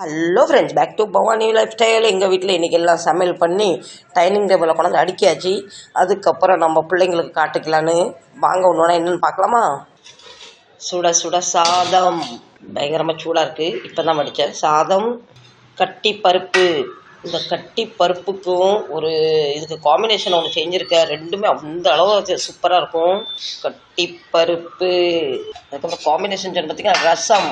Hello friends back to Bhavani life style எங்கள் வீட்டில் இன்றைக்கி எல்லாம் சமையல் பண்ணி டைனிங் டேபிளில் கொண்டாந்து அடிக்காச்சு அதுக்கப்புறம் நம்ம பிள்ளைங்களுக்கு காட்டிக்கலான்னு. வாங்க ஒன்று என்னென்னு பார்க்கலாமா? சுட சுட சாதம். பயங்கரமாக சூடாக இருக்குது இப்போ தான் வடித்தேன் சாதம் கட்டி பருப்பு. இந்த கட்டி பருப்புக்கும் ஒரு இதுக்கு காம்பினேஷன் ஒன்று செஞ்சுருக்கேன். ரெண்டுமே அந்த அளவு சூப்பராக இருக்கும். கட்டி பருப்பு. அதுக்கப்புறம் காம்பினேஷன் சொன்ன பார்த்தீங்கன்னா ரசம்.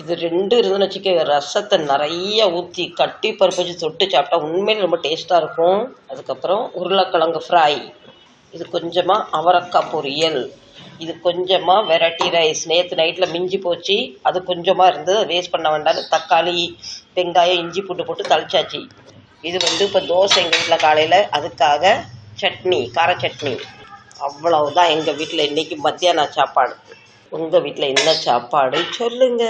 இது ரெண்டு இருந்துன்னு வச்சுக்க ரசத்தை நிறைய ஊற்றி கட்டி பருப்பு வச்சு தொட்டு சாப்பிட்டா உண்மையிலே ரொம்ப டேஸ்ட்டாக இருக்கும். அதுக்கப்புறம் உருளைக்கிழங்கு ஃப்ரை இது கொஞ்சமாக அவரக்காய் பொரியல். இது கொஞ்சமாக வெரைட்டி ரைஸ் நேற்று நைட்டில் மிஞ்சி போச்சு. அது கொஞ்சமாக இருந்து வேஸ்ட் பண்ண வேண்டாம் தக்காளி வெங்காயம் இஞ்சி பூண்டு போட்டு தளிச்சாச்சு. இது வந்து இப்போ தோசை எங்கள் வீட்டில் காலையில். அதுக்காக சட்னி கார சட்னி. அவ்வளவுதான் எங்கள் வீட்டில் இன்றைக்கி மத்தியானம் சாப்பாடு. உங்கள் வீட்டில் என்ன சாப்பாடு சொல்லுங்க.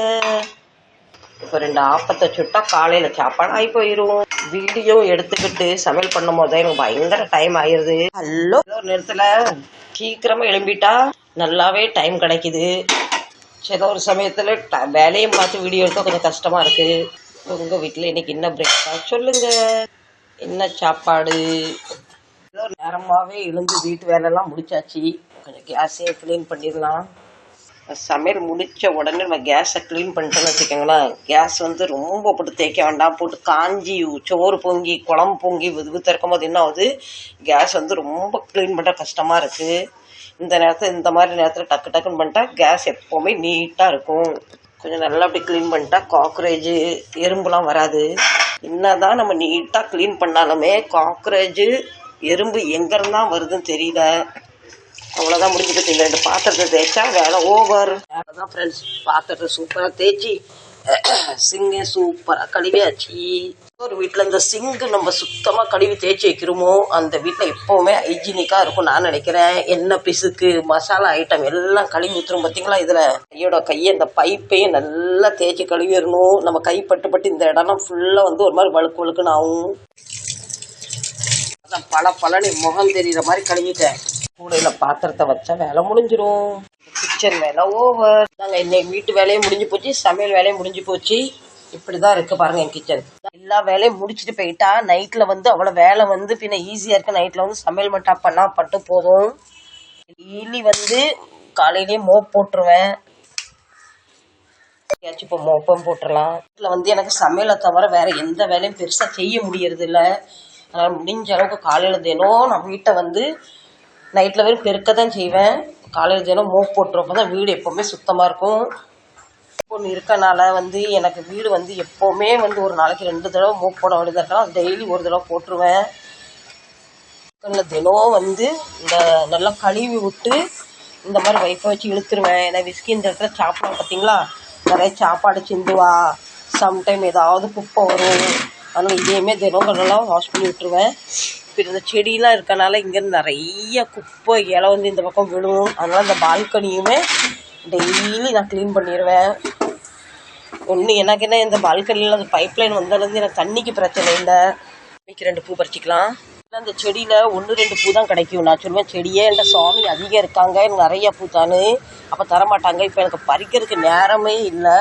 இப்போ ரெண்டு ஆப்பத்தை சுட்டா காலையில் சாப்பாடு ஆகி போயிடும் வீடியோ எடுத்துக்கிட்டு சமையல் பண்ணும் போதே எனக்கு பயங்கர டைம் ஆயிடுது ஹலோ ஒரு நேரத்தில் சீக்கிரமாக எழும்பிட்டா நல்லாவே டைம் கிடைக்குது. சில ஒரு சமயத்தில் ட வேலையும் பார்த்து வீடியோ எடுக்க கொஞ்சம் கஷ்டமாக இருக்குது உங்கள் வீட்டில் இன்னைக்கு என்ன பிரேக்ஃபாஸ்ட் சொல்லுங்கள் என்ன சாப்பாடு? ஏதோ நேரமாகவே எழுந்து வீட்டு வேலைலாம் முடிச்சாச்சு. கொஞ்சம் கேஸே க்ளீன் பண்ணிடலாம். சமையல் முடித்த உடனே நம்ம கேஸை க்ளீன் பண்ணிட்டோம்னு வச்சுக்கோங்களேன். கேஸ் வந்து ரொம்ப போட்டு தேய்க்க வேண்டாம். போட்டு காஞ்சி சோறு பொங்கி குழம்பு பொங்கி விது திறக்கும் போது என்ன ஆகுது? கேஸ் வந்து ரொம்ப க்ளீன் பண்ணுற கஷ்டமாக இருக்குது இந்த நேரத்தில் இந்த மாதிரி நேரத்தில் டக்கு டக்குன்னு பண்ணிட்டா கேஸ் எப்போவுமே நீட்டாக இருக்கும். கொஞ்சம் நல்லா அப்படி க்ளீன் பண்ணிட்டா காக்ரோஜு எறும்புலாம் வராது. என்ன தான் நம்ம நீட்டாக க்ளீன் பண்ணாலுமே காக்ரோஜு எறும்பு எங்கேருந்தான் வருதுன்னு தெரியல. அவ்வளோதான் முடிஞ்சு போச்சு ரெண்டு பாத்திரத்தை தேய்ச்சா வேலை ஓவர் அவ்வளோதான் ஃப்ரெண்ட்ஸ் பாத்திரத்தை சூப்பராக தேய்ச்சி சிங்கு சூப்பராக கழுவியாச்சு. ஒரு வீட்டில் இந்த சிங்கு நம்ம சுத்தமாக கழுவி தேய்ச்சி வைக்கிறோமோ அந்த வீட்டில் எப்போவுமே ஹைஜீனிக்காக இருக்கும் நான் நினைக்கிறேன். எண்ணெய் பிசுக்கு மசாலா ஐட்டம் எல்லாம் கழுவி ஊற்றுரும் பார்த்தீங்களா இதில் கையோட கையை இந்த பைப்பையும் நல்லா தேய்ச்சி கழுவிடணும். நம்ம கை பட்டு பட்டு இந்த இடம்லாம் ஃபுல்லாக வந்து ஒரு மாதிரி வழுக்கு வழுக்குன்னு ஆகும். அதான் பல பழனி முகம் தெரிகிற மாதிரி கழுவிட்டேன். கூடையில் பாத்திரத்தை வச்சா வேலை முடிஞ்சிரும். கிச்சன் வேலை ஓவர் நாங்கள் இன்னைக்கு வீட்டு வேலையும் முடிஞ்சு போச்சு சமையல் வேலையும் முடிஞ்சு போச்சு. இப்படி தான் இருக்குது பாருங்க என் கிச்சன் எல்லா வேலையும் முடிச்சுட்டு போயிட்டா நைட்டில் வந்து அவ்வளோ வேலை வந்து பின்ன ஈஸியாக இருக்குது நைட்டில் வந்து சமையல் மட்டும் பண்ணால் பட்டு போதும். டெய்லி வந்து காலையிலேயே மோப் போட்டுருவேன். எங்கேயாச்சும் இப்போ மோப்பம் போட்டுடலாம் வீட்டில் வந்து எனக்கு சமையலை தவிர வேற எந்த வேலையும் பெருசாக செய்ய முடியறது இல்ல அதனால் முடிஞ்ச அளவுக்கு காலையில் தினம் நான் வீட்டை வந்து நைட்டில் வரையும் பெருக்க தான் செய்வேன். காலையில் தினம் மோப் போட்டுருப்போ தான் வீடு எப்போவுமே சுத்தமாக இருக்கும். பொண்ணு இருக்கனால வந்து எனக்கு வீடு வந்து எப்போவுமே வந்து ஒரு நாளைக்கு ரெண்டு தடவை மூவ் போட வேண்டியதாக இருக்கலாம் டெய்லி ஒரு தடவை போட்டுருவேன். கிச்சனில் தினம் வந்து இந்த நல்லா கழுவி விட்டு இந்த மாதிரி வைஃபை வச்சு இழுத்துருவேன். ஏன்னா விஸ்கி இந்த இடத்துல சாப்பிடுவோம் பார்த்தீங்களா நிறைய சாப்பாடு சிந்துவா. சம்டைம் ஏதாவது குப்பை வரும். ஆனால் இதையுமே தினங்களெல்லாம் நல்லா வாஷ் பண்ணி விட்டுருவேன். இப்போ இந்த செடியெலாம் இருக்கனால இங்கேருந்து நிறைய குப்பை இலை வந்து இந்த பக்கம் விழுவும். அதனால் இந்த பால்கனியுமே டெய்லி நான் க்ளீன் பண்ணிடுவேன் ஒன்று எனக்கு என்ன இந்த பால்கனியில் அந்த பைப் லைன் வந்ததுலேருந்து எனக்கு தண்ணிக்கு பிரச்சனை இல்லை. இன்னைக்கு ரெண்டு பூ பறிச்சிக்கலாம். அந்த செடியில் ஒன்று ரெண்டு பூ தான் கிடைக்கும். நான் சொல்லுவேன் செடியே என்கிட்ட சுவாமி அதிகம் இருக்காங்க. எனக்கு நிறைய பூ தானு. அப்போ தரமாட்டாங்க. இப்போ எனக்கு பறிக்கிறதுக்கு நேரமே இல்லை.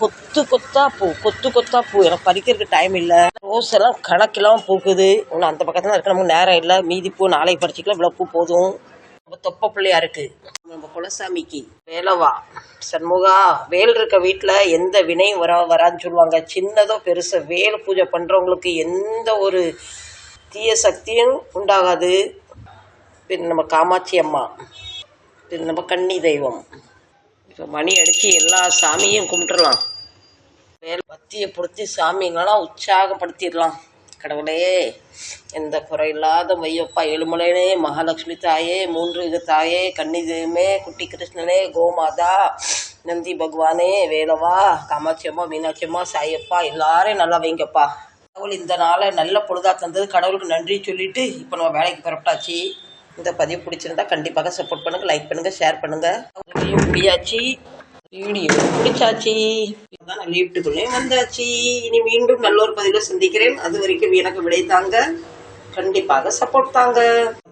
கொத்து கொத்தா பூ கொத்து கொத்தா பூ. எனக்கு பறிக்கிறதுக்கு டைம் இல்லை. ரோஸ் எல்லாம் கணக்கெல்லாம் பூக்குது ஒன்று அந்த பக்கத்தில் இருக்க. நமக்கு நேரம் இல்லை. மீதி பூ நாளைக்கு பறிச்சிக்கலாம். இவ்வளோ பூ போதும். ரொம்ப தொப்ப பிள்ளையா இருக்கு. நம்ம குலசாமிக்கு வேலவா. சண்முகா வேல் இருக்க வீட்டில் எந்த வினையும் வர வரான்னு சொல்லுவாங்க. சின்னதோ பெருசோ வேல் பூஜை பண்ணுறவங்களுக்கு எந்த ஒரு தீய சக்தியும் உண்டாகாது. பின் நம்ம காமாட்சி அம்மா. பின் நம்ம கன்னி தெய்வம். இப்போ மணி அடித்து எல்லா சாமியும் கும்பிட்டுலாம் வேல் பத்தியை பொருத்தி சாமிங்களெல்லாம் உற்சாகப்படுத்திடலாம். கடவுளே எந்த குறையில்லாத மையப்பா ஏழுமலையனே மகாலட்சுமி தாயே மூன்று தாயே கன்னி தெய்வமே குட்டி கிருஷ்ணனே கோமாதா நந்தி பகவானே வேலவா காமாட்சி அம்மா மீனாட்சி அம்மா சாயப்பா எல்லாரையும் நல்லா வைங்கப்பா. கடவுள் இந்த நாளை நல்ல பொழுதாக தந்தது. கடவுளுக்கு நன்றி சொல்லிட்டு இப்போ நம்ம வேலைக்கு புறப்பட்டாச்சு. இந்த பதிவு பிடிச்சிருந்தா கண்டிப்பாக சப்போர்ட் பண்ணுங்கள் லைக் பண்ணுங்கள் ஷேர் பண்ணுங்கள் முடியாச்சு. வீடியோ பிடிச்சாச்சு தான் நான் வீட்டுக்குள்ளே வந்தாச்சு. இனி மீண்டும் நல்ல ஒரு பதிவில் சந்திக்கிறேன். அது வரைக்கும் எனக்கு விடை தாங்க கண்டிப்பாக சப்போர்ட் தாங்க.